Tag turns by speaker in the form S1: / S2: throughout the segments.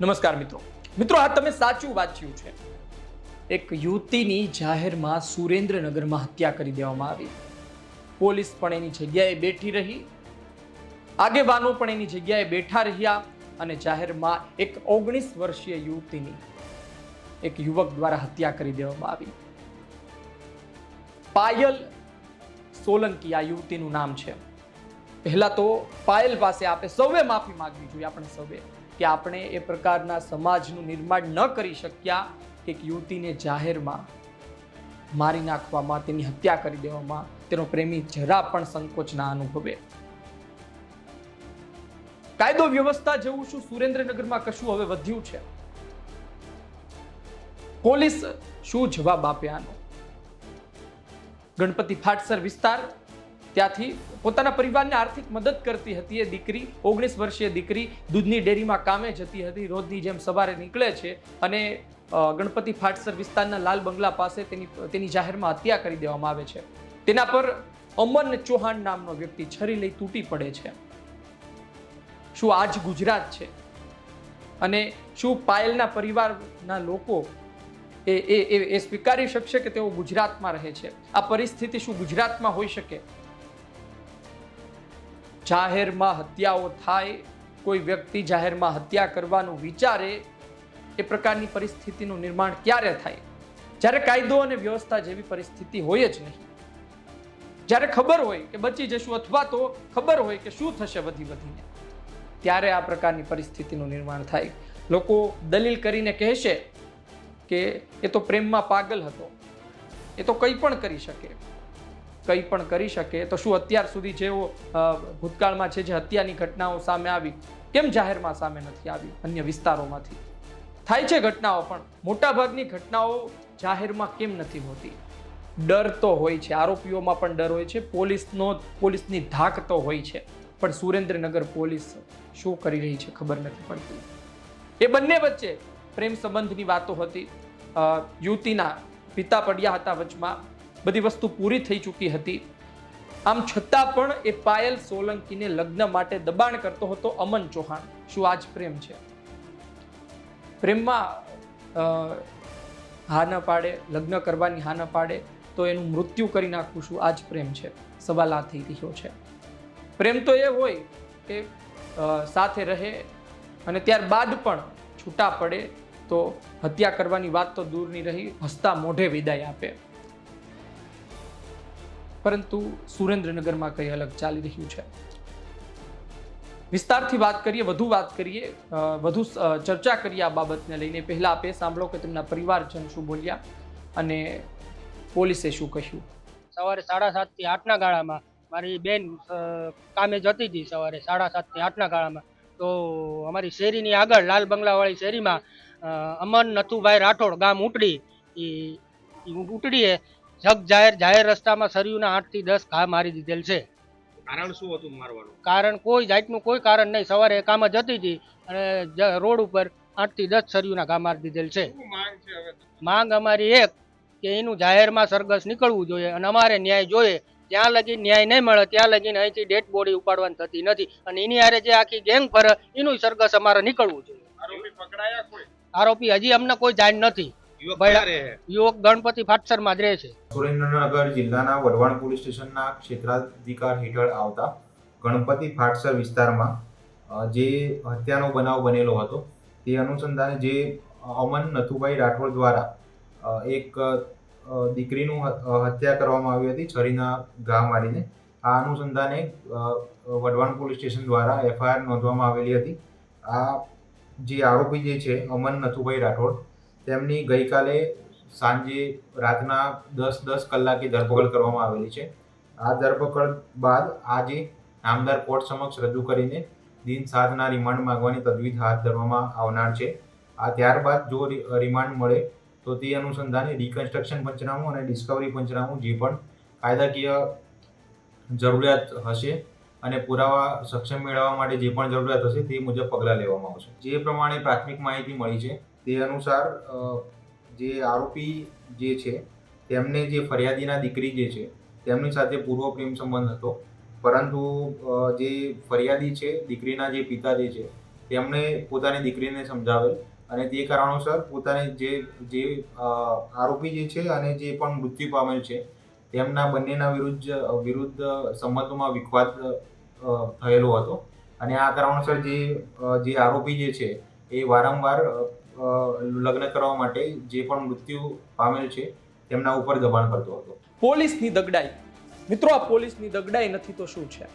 S1: નમસ્કાર મિત્રો. મિત્રો, આ તમે સાચું વાંચ્યું છે. એક યુવતીની જાહેરમાં સુરેન્દ્રનગરમાં હત્યા કરી દેવામાં આવી. પોલીસ પણ એની જગ્યાએ બેઠી રહી. આગેવાનો પણ એની જગ્યાએ બેઠા રહ્યા અને જાહેરમાં એક ઓગણીસ વર્ષીય યુવતીની એક યુવક દ્વારા હત્યા કરી દેવામાં આવી. પાયલ સોલંકી આ યુવતીનું નામ છે. પહેલા તો પાયલ પાસે આપણે સૌએ માફી માંગવી જોઈએ, આપણે સૌએ. કે આપણે એ પ્રકારના સમાજનું નિર્માણ ન કરી શક્યા કે એક યુવતીને જાહેરમાં મારી નાખવામાં, તેની હત્યા કરી દેવામાં, તેનો પ્રેમી જરા પણ સંકોચ ના અનુભવે. કાયદો વ્યવસ્થા જેવું શું સુરેન્દ્રનગરમાં કશું હવે વધ્યું છે? પોલીસ શું જવાબ આપે આનો ગણપતિ ફાટસર વિસ્તાર ત્યાંથી પોતાના પરિવારને આર્થિક મદદ કરતી હતી એ દીકરી, ઓગણીસ વર્ષીય દીકરી દૂધની ડેરીમાં કામે જતી હતી, રોજની જેમ સવારે નીકળે છે અને ગણપતિ ફાટસર વિસ્તારના લાલ બંગલા પાસે તેની તેની જાહેરમાં હત્યા કરી દેવામાં આવે છે. તેના પર અમન ચૌહાણ નામનો વ્યક્તિ છરી લઈ તૂટી પડે છે. શું આજ ગુજરાત છે? અને શું પાયલના પરિવારના લોકો એ એ, એ- સ્વીકારી શકશે કે તેઓ ગુજરાતમાં રહે છે? આ પરિસ્થિતિ શું ગુજરાતમાં હોઈ શકે? જાહેરમાં હત્યાઓ થાય, કોઈ વ્યક્તિ જાહેરમાં હત્યા કરવાનું વિચારે, એ પ્રકારની પરિસ્થિતિનું નિર્માણ ક્યારે થાય? જ્યારે કાયદો અને વ્યવસ્થા જેવી પરિસ્થિતિ હોય જ નહીં. જ્યારે ખબર હોય કે બચી જશું અથવા તો ખબર હોય કે શું થશે વધી વધીને, ત્યારે આ પ્રકારની પરિસ્થિતિનું નિર્માણ થાય. લોકો દલીલ કરીને કહેશે કે એ તો પ્રેમમાં પાગલ હતો. એ તો કંઈ પણ કરી શકે. કંઈ પણ કરી શકે, તો શું અત્યાર સુધી જેઓ ભૂતકાળમાં છે જે હત્યાની ઘટનાઓ સામે આવી, કેમ જાહેરમાં સામે નથી આવી અન્ય વિસ્તારોમાંથી? થાય છે ઘટનાઓ, પણ મોટાભાગની ઘટનાઓ જાહેરમાં કેમ નથી હોતી? ડર તો હોય છે, આરોપીઓમાં પણ ડર હોય છે, પોલીસનો, પોલીસની ધાક તો હોય છે, પણ સુરેન્દ્રનગર પોલીસ શું કરી રહી છે ખબર નથી પડતી. એ બંને વચ્ચે પ્રેમ સંબંધની વાતો હતી. યુવતીના પિતા પડ્યા હતા વચમાં બધી વસ્તુ પૂરી થઈ ચૂકી હતી. આમ છતાં પણ એ પાયલ સોલંકીને લગ્ન માટે દબાણ કરતો હતો અમન ચૌહાણ. શું આજ પ્રેમ છે? પ્રેમમાં હા ન પાડે, લગ્ન કરવાની હા ન પાડે, તો એનું મૃત્યુ કરી નાખું શું આજ પ્રેમ છે. સવાલ આ થઈ રહ્યો છે. પ્રેમ તો એ હોય કે સાથે રહે અને ત્યારબાદ પણ છૂટા પડે, તો હત્યા કરવાની વાત તો દૂરની રહી, હસતા મોઢે વિદાય આપે. પરંતુ સુરેન્દ્રનગરમાં કંઈ અલગ ચાલી રહ્યું છે? વિસ્તારથી વાત કરીએ, વધુ વાત કરીએ વધુ ચર્ચા કરીએ આ બાબતને લઈને. પહેલાં આપે સાંભળો કે તેમના પરિવારજન શું બોલ્યા અને પોલીસે શું કહ્યું?
S2: સવારે સાડા સાતથી આઠના ગાળામાં મારી બેન કામે જતી હતી સવારે સાડા સાતથી આઠના ગાળામાં. તો અમારી શેરીની આગળ, લાલ બંગલાવાળી શેરીમાં અમન નથુભાઈ રાઠોડ ગામ ઉટડી એ ઉટડીએ જગ જાહેર જાહેર રસ્તામાં સરિયુના આઠથી દસ ઘા મારી દીધેલ છે.
S3: કારણ શું હતું મારવાનું?
S2: કારણ કોઈ જાતનું કોઈ કારણ નહીં. સવારે એ કામે જતી હતી અને રોડ ઉપર આઠથી દસ સરિયુના ઘા મારી દીધેલ છે.
S3: માંગ
S2: અમારી એક કે એનું જાહેરમાં સરઘસ નીકળવું જોઈએ અને અમારે ન્યાય જોઈએ. ત્યાં લગી ન્યાય નહીં મળે ત્યાં લગીને અહીંથી ડેડ બોડી ઉપાડવાની થતી નથી. અને એની હારે જે આખી ગેંગ ફરે એનું સરઘસ અમારે નીકળવું જોઈએ.
S3: આરોપી
S2: આરોપી હજી અમને કોઈ જાણ નથી.
S3: યુવક
S2: ગણપતિ ફાટસરમાં જ રહે છે.
S4: સુરેન્દ્રનગર જિલ્લાના વઢવાણ પોલીસ સ્ટેશનના ક્ષેત્રાધિકાર હેઠળ આવતા ગણપતિ ફાટસર વિસ્તારમાં જે હત્યાનો બનાવ બનેલો હતો તે અનુસંધાને જે અમન નથુભાઈ રાઠોડ દ્વારા એક દીકરીનું હત્યા કરવામાં આવી હતી છરીના ઘા મારીને. આ અનુસંધાને વઢવાણ પોલીસ સ્ટેશન દ્વારા એફઆઈઆર નોંધવામાં આવેલી હતી. આ જે આરોપી જે છે અમન નથુભાઈ રાઠોડ તેમની ગઈકાલે સાંજે રાતના દસ દસ કલાકે ધરપકડ કરવામાં આવેલી છે. આ ધરપકડ બાદ આજે નામદાર કોર્ટ સમક્ષ રજૂ કરીને દિન સાતના રિમાન્ડ માંગવાની તજવીજ હાથ ધરવામાં આવનાર છે. આ ત્યારબાદ જો રિમાન્ડ મળે તો તે અનુસંધાને રિકન્સ્ટ્રક્શન પંચનામું અને ડિસ્કવરી પંચનામું જે પણ કાયદાકીય જરૂરિયાત હશે અને પુરાવા સક્ષમ મેળવવા માટે જે પણ જરૂરિયાત હશે તે મુજબ પગલાં લેવામાં આવશે. જે પ્રમાણે પ્રાથમિક માહિતી મળી છે તે અનુસાર જે આરોપી જે છે, તેમને જે ફરિયાદીના દીકરી જે છે, તેમની સાથે પૂર્વ પ્રેમ સંબંધ હતો. પરંતુ જે ફરિયાદી છે, દીકરીના જે પિતા જે છે તેમણે પોતાની દીકરીને સમજાવેલ અને તે કારણોસર પોતાની જે જે આરોપી જે છે અને જે પણ મૃત્યુ પામેલ છે, તેમના બંનેના વિરુદ્ધ વિરુદ્ધ સંબંધોમાં વિખવાદ થયેલો હતો. અને આ કારણોસર જે જે આરોપી જે છે, એ વારંવાર લગ્ન કરવા માટે જે પણ મૃત્યુ પામેલ છે, તેમના ઉપર દબાણ કરતો હતો.
S1: પોલીસની દગડાઈ. મિત્રો, આ પોલીસની દગડાઈ નથી તો શું છે?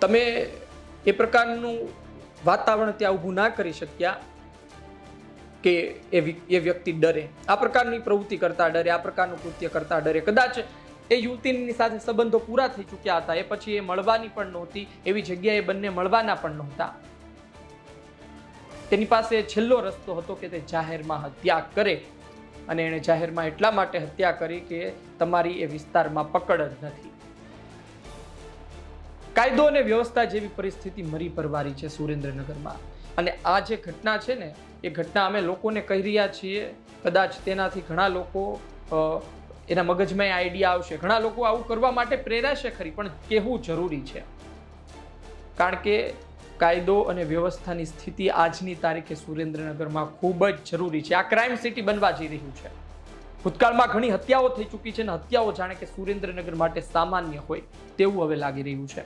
S1: તમે એ પ્રકારનું વાતાવરણ ત્યાં ઊભું ના કરી શક્યા કે એ એ વ્યક્તિ ડરે? આ પ્રકારની પ્રવૃત્તિ કરતા ડરે, આ પ્રકારનું કૃત્ય કરતા ડરે. કદાચ એ યુવતીની સાથે સંબંધો પૂરા થઈ ચૂક્યા હતા, એ પછી એ મળવાની પણ નહોતી, એવી જગ્યાએ બંને મળવાના પણ નહોતા. તેની પાસે છેલ્લો રસ્તો હતો કે તે જાહેરમાં હત્યા કરે અને એણે જાહેરમાં એટલા માટે હત્યા કરી કે તમારી એ વિસ્તારમાં પકડ જ નથી. કાયદો અને વ્યવસ્થા જેવી પરિસ્થિતિ મરી પરવારી છે સુરેન્દ્રનગરમાં. અને આ જે ઘટના છે ને, એ ઘટના અમે લોકોને કહી રહ્યા છીએ. કદાચ તેનાથી ઘણા લોકો એના મગજમાં આઈડિયા આવશે. ઘણા લોકો આવું કરવા માટે પ્રેરાશે ખરી, પણ કહેવું જરૂરી છે. કારણ કે કાયદો અને વ્યવસ્થાની સ્થિતિ આજની તારીખે સુરેન્દ્રનગરમાં ખૂબ જ જરૂરી છે. આ ક્રાઇમ સિટી બનવા જઈ રહ્યું છે. ભૂતકાળમાં ઘણી હત્યાઓ થઈ ચૂકી છે અને હત્યાઓ જાણે કે સુરેન્દ્રનગર માટે સામાન્ય હોય તેવું હવે લાગી રહ્યું છે.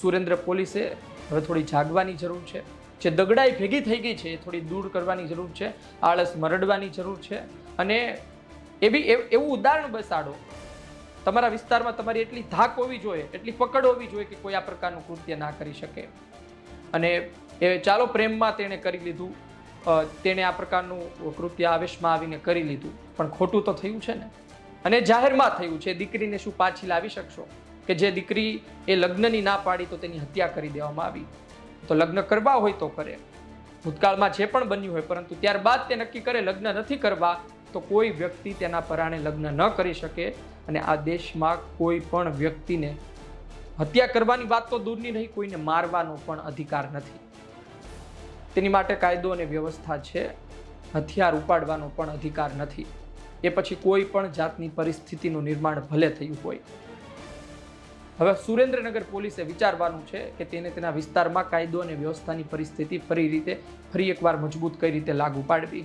S1: સુરેન્દ્ર પોલીસે હવે થોડી જાગવાની જરૂર છે. જે દગડાઈ ભેગી થઈ ગઈ છે એ થોડી દૂર કરવાની જરૂર છે. આળસ મરડવાની જરૂર છે. અને એવી બી એવું ઉદાહરણ બેસાડો. તમારા વિસ્તારમાં તમારી એટલી ધાક હોવી જોઈએ, એટલી પકડ હોવી જોઈએ કે કોઈ આ પ્રકારનું કૃત્ય ના કરી શકે. અને, એ ચાલો પ્રેમમાં તેણે કરી લીધું. તેણે આ પ્રકારનું કૃત્ય આવેશમાં આવીને કરી લીધું. પણ ખોટું તો થયું છે ને? અને જાહેરમાં થયું છે, દીકરીને શું પાછી લાવી શકશો? કે જે દીકરી એ લગ્નની ના પાડી તો તેની હત્યા કરી દેવામાં આવી? તો લગ્ન કરવા હોય તો કરે. ભૂતકાળમાં જે પણ બન્યું હોય, પરંતુ ત્યારબાદ તે નક્કી કરે લગ્ન નથી કરવા, તો કોઈ વ્યક્તિ તેના પરાણે લગ્ન ન કરી શકે. અને આ દેશમાં કોઈ પણ વ્યક્તિને હત્યા કરવાની વાત તો દૂરની રહી કોઈને મારવાનો પણ અધિકાર નથી. તેની માટે કાયદો અને વ્યવસ્થા છે, હથિયાર ઉપાડવાનો પણ અધિકાર નથી. એ પછી કોઈ પણ જાતની પરિસ્થિતિનું નિર્માણ ભલે થયું હોય. હવે સુરેન્દ્રનગર પોલીસે વિચારવાનું છે કે તેને તેના વિસ્તારમાં કાયદો અને વ્યવસ્થાની પરિસ્થિતિ ફરી રીતે ફરી એકવાર મજબૂત કઈ રીતે લાગુ પાડવી.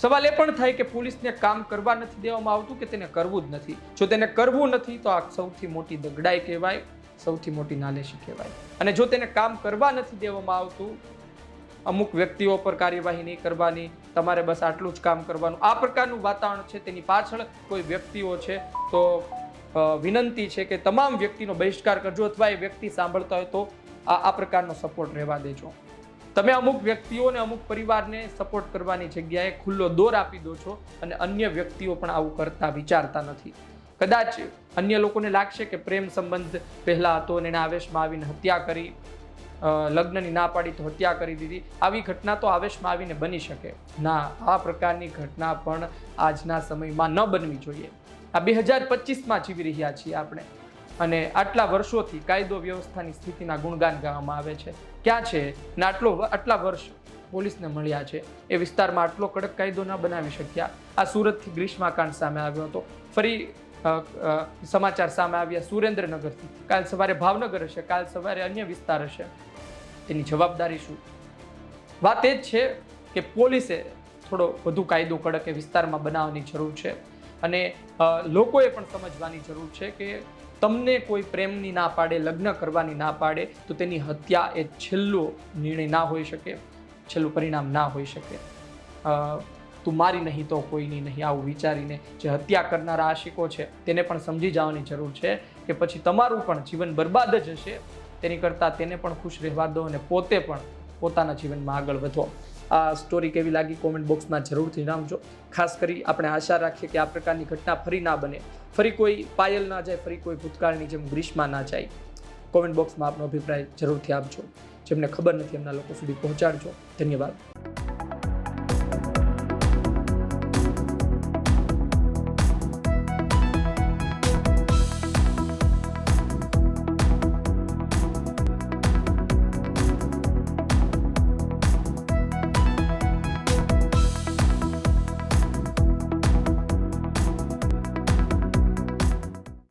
S1: સવાલ એ પણ થાય કે પોલીસને કામ કરવા નથી દેવામાં આવતું કે તેને કરવું જ નથી? જો તેને કરવું નથી, તો આ સૌથી મોટી દગડાઈ કહેવાય, સૌથી મોટી નાલેશી કહેવાય. અને જો તેને કામ કરવા નથી દેવામાં આવતું, અમુક વ્યક્તિઓ પર કાર્યવાહી નહીં કરવાની, તમારે બસ આટલું જ કામ કરવાનું, આ પ્રકારનું વાતાવરણ છે તેની પાછળ કોઈ વ્યક્તિઓ છે, તો વિનંતી છે કે તમામ વ્યક્તિનો બહિષ્કાર કરજો અથવા એ વ્યક્તિ સાંભળતા હોય તો આ આ પ્રકારનો સપોર્ટ રહેવા દેજો. તમે અમુક વ્યક્તિઓને, અમુક પરિવારને સપોર્ટ કરવાની જગ્યાએ ખુલ્લો દોર આપી દો છો અને અન્ય વ્યક્તિઓ પણ આવું કરતા વિચારતા નથી. કદાચ અન્ય લોકોને લાગશે કે પ્રેમ સંબંધ પહેલા હતો અને એને આવેશમાં આવીને હત્યા કરી લગ્નની ના પાડી તો હત્યા કરી દીધી. આવી ઘટના તો આવેશમાં આવીને બની શકે. ના, આ પ્રકારની ઘટના પણ આજના સમયમાં ન બનવી જોઈએ. આ બે હજાર પચીસમાં જીવી રહ્યા છીએ આપણે. અને આટલા વર્ષોથી કાયદો વ્યવસ્થાની સ્થિતિના ગુણગાન ગાવામાં આવે છે. ક્યાં છે? ને આટલો આટલા વર્ષ પોલીસને મળ્યા છે. એ વિસ્તારમાં આટલો કડક કાયદો ન બનાવી શક્યા. આ સુરતથી ગ્રીષ્માકાંડ સામે આવ્યો હતો. ફરી સમાચાર સામે આવ્યા સુરેન્દ્રનગરથી. કાલ સવારે ભાવનગર હશે, કાલ સવારે અન્ય વિસ્તાર હશે. તેની જવાબદારી શું? વાત એ જ છે કે પોલીસે થોડો વધુ કાયદો કડક એ વિસ્તારમાં બનાવવાની જરૂર છે. અને લોકોએ પણ સમજવાની જરૂર છે કે તમને કોઈ પ્રેમની ના પાડે, લગ્ન કરવાની ના પાડે, તો તેની હત્યા એ છેલ્લો નિર્ણય ના હોઈ શકે, છેલ્લું પરિણામ ના હોઈ શકે. તું મારી નહીં તો કોઈની નહીં, આવું વિચારીને જે હત્યા કરનારા આશિકો છે, તેને પણ સમજી જવાની જરૂર છે કે પછી તમારું પણ જીવન બરબાદ જ હશે. તેની કરતાં તેને પણ ખુશ રહેવા દો અને પોતે પણ પોતાના જીવનમાં આગળ વધો. આ સ્ટોરી કેવી લાગી કોમેન્ટ બોક્સમાં જરૂરથી જણાવજો. ખાસ કરી આપણે આશા રાખીએ કે આ પ્રકારની ઘટના ફરી ના બને. ફરી કોઈ પાયલ ના જાય, ફરી કોઈ ભૂતકાળની જેમ ગ્રીષ્મા ના જાય. કોમેન્ટ બોક્સમાં આપનો અભિપ્રાય જરૂરથી આપજો. જેમને ખબર નથી એમના લોકો સુધી પહોંચાડજો. ધન્યવાદ.